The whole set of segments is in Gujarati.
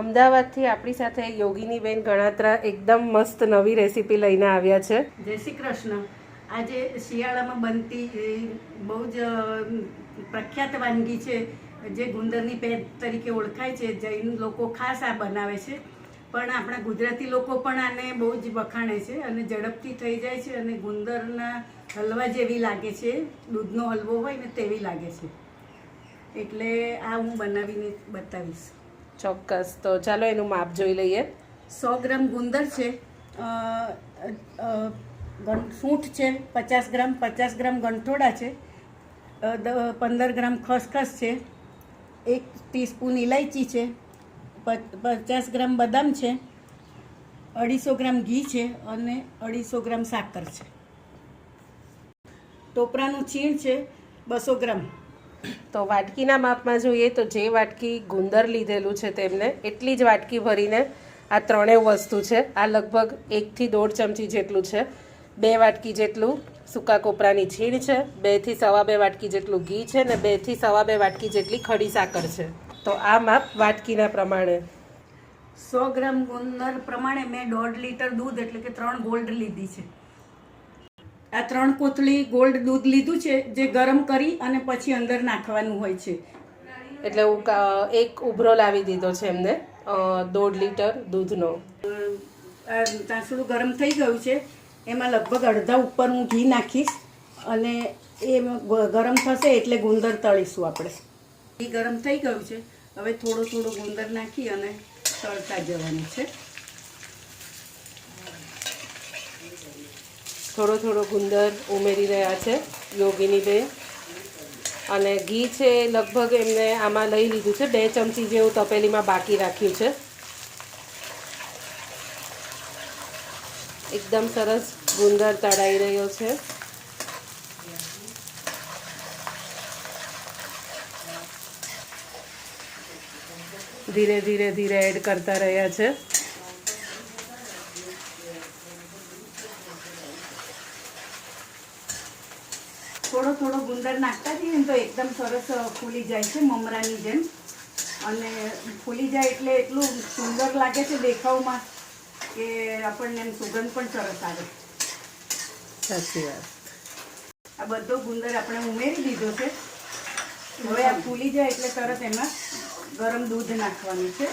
અમદાવાદથી આપણી સાથે યોગીની બેન ગણાત્રા એકદમ મસ્ત નવી રેસીપી લઈને આવ્યા છે. જય શ્રી કૃષ્ણ. આજે શિયાળામાં બનતી બહુ જ પ્રખ્યાત વાનગી છે, જે ગુંદરની પેટ તરીકે ઓળખાય છે, જૈન લોકો ખાસ આ બનાવે છે. પણ આપણા ગુજરાતી લોકો પણ આને બહુ જ વખાણે છે અને ઝડપથી થઈ જાય છે અને ગુંદરના હલવા જેવી લાગે છે, દૂધનો હલવો હોય ને તેવી લાગે છે. એટલે આ હું બનાવીને બતાવીશ. ચોક્કસ. તો ચાલો એનું માપ જોઈ લઈએ. સો ગ્રામ ગુંદર છે. સૂંઠ છે, પચાસ ગ્રામ પચાસ ગ્રામ ગંઠોડા છે. પંદર ગ્રામ ખસખસ છે. એક ટીસ્પૂન ઇલાયચી છે. પચાસ ગ્રામ બદામ છે. અઢીસો ગ્રામ ઘી છે અને અઢીસો ગ્રામ સાકર છે. ટોપરાનું છીણ છે બસો ગ્રામ. તો વાટકીના માપમાં જોઈએ તો જે વાટકી ગુંદર લીધેલું છે તેમને, એટલી જ વાટકી ભરીને આ ત્રણેય વસ્તુ છે. આ લગભગ એકથી દોઢ ચમચી જેટલું છે. બે વાટકી જેટલું સૂકા કોપરાની છીણ છે, બેથી સવા બે વાટકી જેટલું ઘી છે ને બેથી સવા બે વાટકી જેટલી ખડી સાકર છે. તો આ માપ વાટકીના પ્રમાણે. સો ગ્રામ ગુંદર પ્રમાણે મેં દોઢ લીટર દૂધ એટલે કે ત્રણ ગોલ્ડ લીધી છે. આ ત્રણ કોથળી ગોલ્ડ દૂધ લીધું છે જે ગરમ કરી અને પછી અંદર નાખવાનું હોય છે. એટલે એક ઉભરો લાવી દીધો છે એમને દોઢ લીટર દૂધનો. આ તાંસળું ગરમ થઈ ગયું છે. એમાં લગભગ અડધા ઉપર હું ઘી નાખીશ અને એ ગરમ થશે એટલે ગુંદર તળીશું આપણે. ઘી ગરમ થઈ ગયું છે. હવે થોડો થોડો ગુંદર નાખી અને તળતા જવાનું છે. થોડો થોડો ગુંદર ઉમેરી રહ્યા છે યોગીની બેન અને ઘી છે લગભગ એમને આમાં લઈ લીધું છે, બે ચમચી જેવું તપેલીમાં બાકી રાખ્યું છે. એકદમ સરસ ગુંદર તળાઈ રહ્યો છે. ધીરે ધીરે ધીરે એડ કરતા રહ્યા છે થોડો થોડો નાખતા જઈએ ને તો એકદમ સરસ ફૂલી જાય છે મમરાની જેમ. અને ફૂલી જાય એટલે એટલું સુંદર લાગે છે દેખાવમાં કે આપણને એમ સુગંધ પણ સરસ આવે. સાચી વાત. આ બધો ગુંદર આપણે ઉમેરી દીધો છે. હવે આ ફૂલી જાય એટલે તરત એમાં ગરમ દૂધ નાખવાનું છે.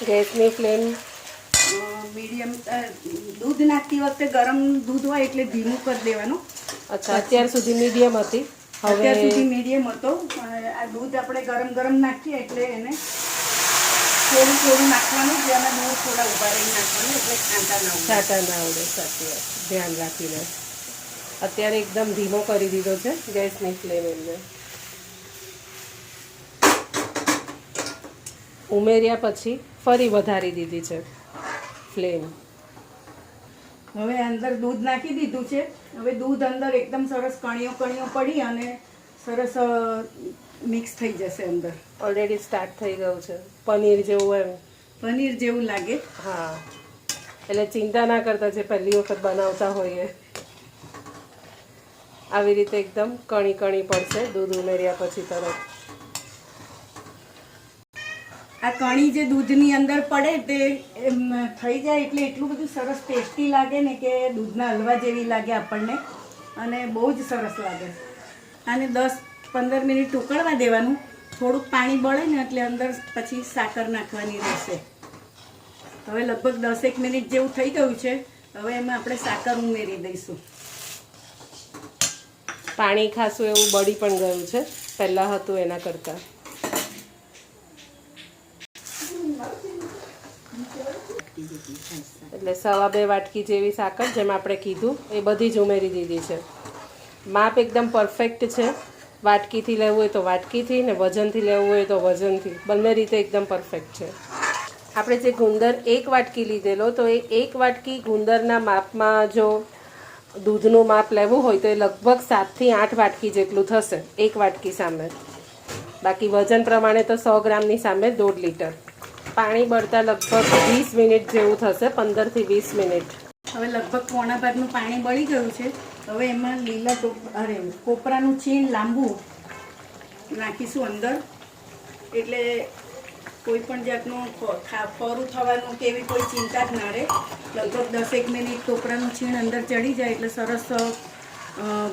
ગેસની ફ્લેમ મીડિયમ દૂધ નાખતી વખતે ગરમ દૂધ હોય એટલે ધીમું કરી દેવાનું. અચ્છા અત્યાર સુધી મીડિયમ હતી. અત્યાર સુધી મીડિયમ હતો. આ દૂધ આપણે ગરમ ગરમ નાખીએ એટલે એને થોડું થોડું નાખવાનું અને દૂધ થોડા ઊભા રહી નાખવાનું એટલે ખાંટા ના ખાંટા ના આવડે સાચી વાત. ધ્યાન રાખીને. અત્યારે એકદમ ધીમો કરી દીધો છે ગેસની ફ્લેમ એમને. ઉમેર્યા પછી ફરી વધારી દીધી છે. ફ્લેમ હવે અંદર દૂધ નાખી દીધું છે. હવે દૂધ અંદર એકદમ સરસ કણીઓ કણીઓ પડી અને સરસ મિક્સ થઈ જશે અંદર. ઓલરેડી સ્ટાર્ટ થઈ ગયું છે. પનીર જેવું એમ. પનીર જેવું લાગે. હા. એટલે ચિંતા ના કરતા જે પહેલી વખત બનાવતા હોઈએ. આવી રીતે એકદમ કણી કણી પડશે દૂધ ઉમેર્યા પછી તરત. આ કણી જે દૂધની અંદર પડે તે થઈ જાય એટલે એટલું બધું સરસ ટેસ્ટી લાગે ને કે દૂધના હલવા જેવી લાગે આપણને. અને બહુ જ સરસ લાગે. આને દસ પંદર મિનિટ ઉકળવા દેવાનું. થોડુંક પાણી બળે ને એટલે અંદર પછી સાકર નાખવાની રહેશે. હવે લગભગ દસેક મિનિટ જેવું થઈ ગયું છે. હવે એમાં આપણે સાકર ઉમેરી દઈશું. પાણી ખાસું એવું બળી પણ ગયું છે. પહેલાં હતું એના કરતાં. એટલે સવા બે વાટકી જેવી સાકર, જેમ આપણે કીધું, એ બધી જ ઉમેરી દીધી છે. માપ એકદમ પરફેક્ટ છે. વાટકીથી લેવું હોય તો વાટકીથી ને વજનથી લેવું હોય તો વજનથી. બંને રીતે એકદમ પરફેક્ટ છે. આપણે જે ગુંદર એક વાટકી લીધેલો, તો એ એક વાટકી ગુંદરના માપમાં જો દૂધનું માપ લેવું હોય તો એ લગભગ સાતથી આઠ વાટકી જેટલું થશે, એક વાટકી સામે. બાકી વજન પ્રમાણે તો સો ગ્રામની સામે દોઢ લીટર. પાણી બળતા લગભગ વીસ મિનિટ જેવું થશે, પંદરથી વીસ મિનિટ. હવે લગભગ પોણા ભાગનું પાણી બળી ગયું છે. હવે એમાં લીલા અરે, કોપરાનું ચીન લાંબુ નાખીશું અંદર. એટલે કોઈ પણ જાતનું ફરું થવાનું કે એવી કોઈ ચિંતા જ ના રહે. લગભગ દસેક મિનિટ ટોપરાનું છીણ અંદર ચડી જાય એટલે સરસ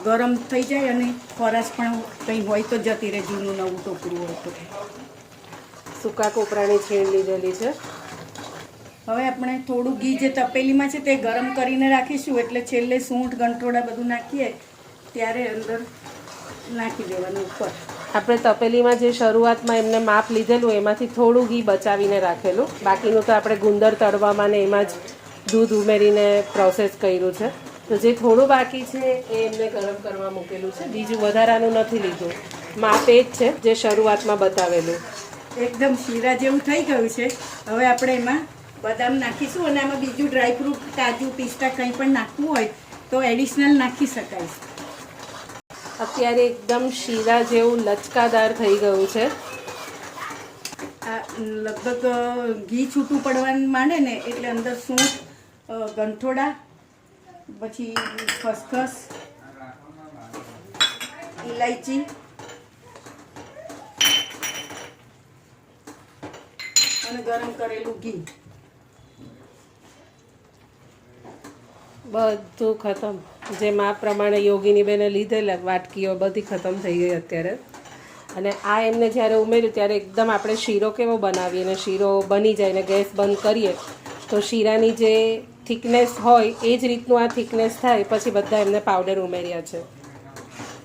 ગરમ થઈ જાય અને ખોરાશ પણ કંઈ હોય તો જતી રહે જૂનું નવું ટોપરું હોય તો. સૂકા કોપરાની છીણ લીધેલી છે. હવે આપણે થોડું ઘી જે તપેલીમાં છે તે ગરમ કરીને રાખીશું. એટલે છેલ્લે સૂંઠ ગંટોળા બધું નાખીએ ત્યારે અંદર નાખી દેવાનું ઉપર. આપણે તપેલીમાં જે શરૂઆતમાં એમને માપ લીધેલું એમાંથી થોડું ઘી બચાવીને રાખેલું. બાકીનું તો આપણે ગુંદર તળવામાં ને એમાં જ દૂધ ઉમેરીને પ્રોસેસ કર્યું છે. તો જે થોડું બાકી છે એ એમને ગરમ કરવા મૂકેલું છે. બીજું વધારાનું નથી લીધું. માપ એ જ છે જે શરૂઆતમાં બતાવેલું. એકદમ શીરા જેવું થઈ ગયું છે. હવે આપણે એમાં બદામ નાખીશું અને આમાં બીજું ડ્રાયફ્રૂટ કાજુ પિસ્તા કંઈ પણ નાખવું હોય તો એડિશનલ નાખી શકાય. અત્યારે એકદમ શીરા જેવું લચકાદાર થઈ ગયું છે. આ લગભગ ઘી છૂટું પડવાનું માંડે ને એટલે અંદર સૂંઠ ગંઠોડા પછી ખસખસ ઇલાયચી અને ગરમ કરેલું ઘી. બધું ખતમ. જે માપ પ્રમાણે યોગીની બેને લીધેલા વાટકીઓ બધી ખતમ થઈ ગઈ અત્યારે. અને આ એમને જ્યારે ઉમેર્યું ત્યારે એકદમ આપણે શીરો કેવો બનાવીએ અને શીરો બની જાય ને ગેસ બંધ કરીએ, તો શીરાની જે થિકનેસ હોય એ જ રીતનું આ થિકનેસ થાય, પછી બધા એમને પાવડર ઉમેર્યા છે.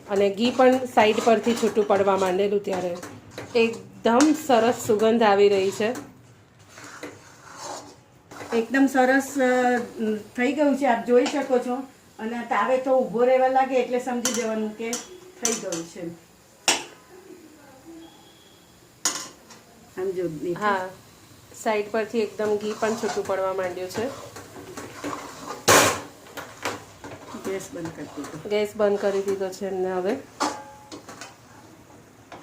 અને ઘી પણ સાઈડ પરથી છૂટું પડવા માંડેલું ત્યારે. એકદમ સરસ સુગંધ આવી રહી છે. એકદમ સરસ થઈ ગયું છે આપ જોઈ શકો છો. અને તાવે તો ઊભો રહેવા લાગે એટલે સમજી જવાનું કે થઈ ગયું છે. આમ જો હા સાઈડ પરથી એકદમ ઘી પણ છૂટું પડવા માંડ્યું છે. ગેસ બંધ કરી દીધો. ગેસ બંધ કરી દીધો છે એમને હવે.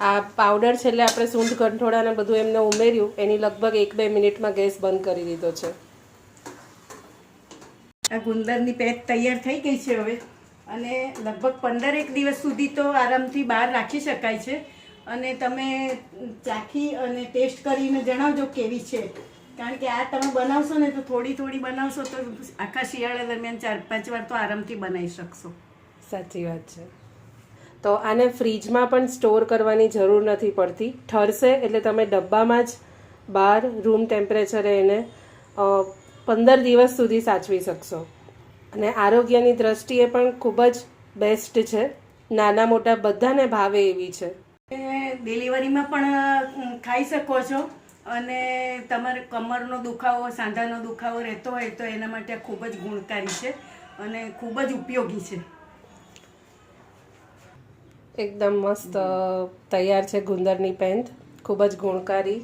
આ પાવડર છેલ્લે આપણે સૂંઠ ગંઠોડા ને બધું એમને ઉમેર્યું એની લગભગ એક બે મિનિટમાં ગેસ બંધ કરી દીધો છે. આ ગુંદરની પેક તૈયાર થઈ ગઈ છે હવે. અને લગભગ પંદરેક દિવસ સુધી તો આરામથી બહાર રાખી શકાય છે. અને તમે ચાખી અને ટેસ્ટ કરીને જણાવજો કેવી છે. કારણ કે આ તમે બનાવશો ને તો થોડી થોડી બનાવશો તો આખા શિયાળા દરમિયાન ચાર પાંચ વાર તો આરામથી બનાવી શકશો. સાચી વાત છે. તો આને ફ્રીજમાં પણ સ્ટોર કરવાની જરૂર નથી પડતી. ઠરશે એટલે તમે ડબ્બામાં જ બહાર રૂમ ટેમ્પરેચરે એને પંદર દિવસ સુધી સાચવી શકશો. અને આરોગ્યની દ્રષ્ટિએ પણ ખૂબ જ બેસ્ટ છે. નાના મોટા બધાને ભાવે એવી છે. ડિલિવરીમાં પણ ખાઈ શકો છો. અને તમારે કમરનો દુખાવો સાંધાનો દુખાવો રહેતો હોય તો એના માટે ખૂબ જ ગુણકારી છે અને ખૂબ જ ઉપયોગી છે. એકદમ મસ્ત તૈયાર છે ગુંદરની પેન્ટ. ખૂબ જ ગુણકારી.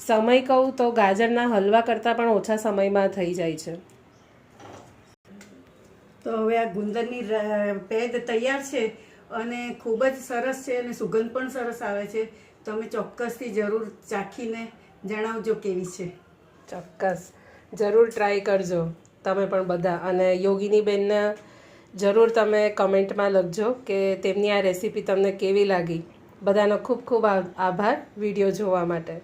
સમય કહું તો ગાજરના હલવા કરતાં પણ ઓછા સમયમાં થઈ જાય છે. તો હવે આ ગુંદરની પેદ તૈયાર છે અને ખૂબ જ સરસ છે અને સુગંધ પણ સરસ આવે છે. તમે ચોક્કસથી જરૂર ચાખીને જણાવજો કેવી છે. ચોક્કસ. જરૂર ટ્રાય કરજો તમે પણ બધા. અને યોગીની બેનને જરૂર તમે કમેન્ટમાં લખજો કે તેમની આ રેસીપી તમને કેવી લાગી. બધાનો ખૂબ ખૂબ આભાર વીડિયો જોવા માટે.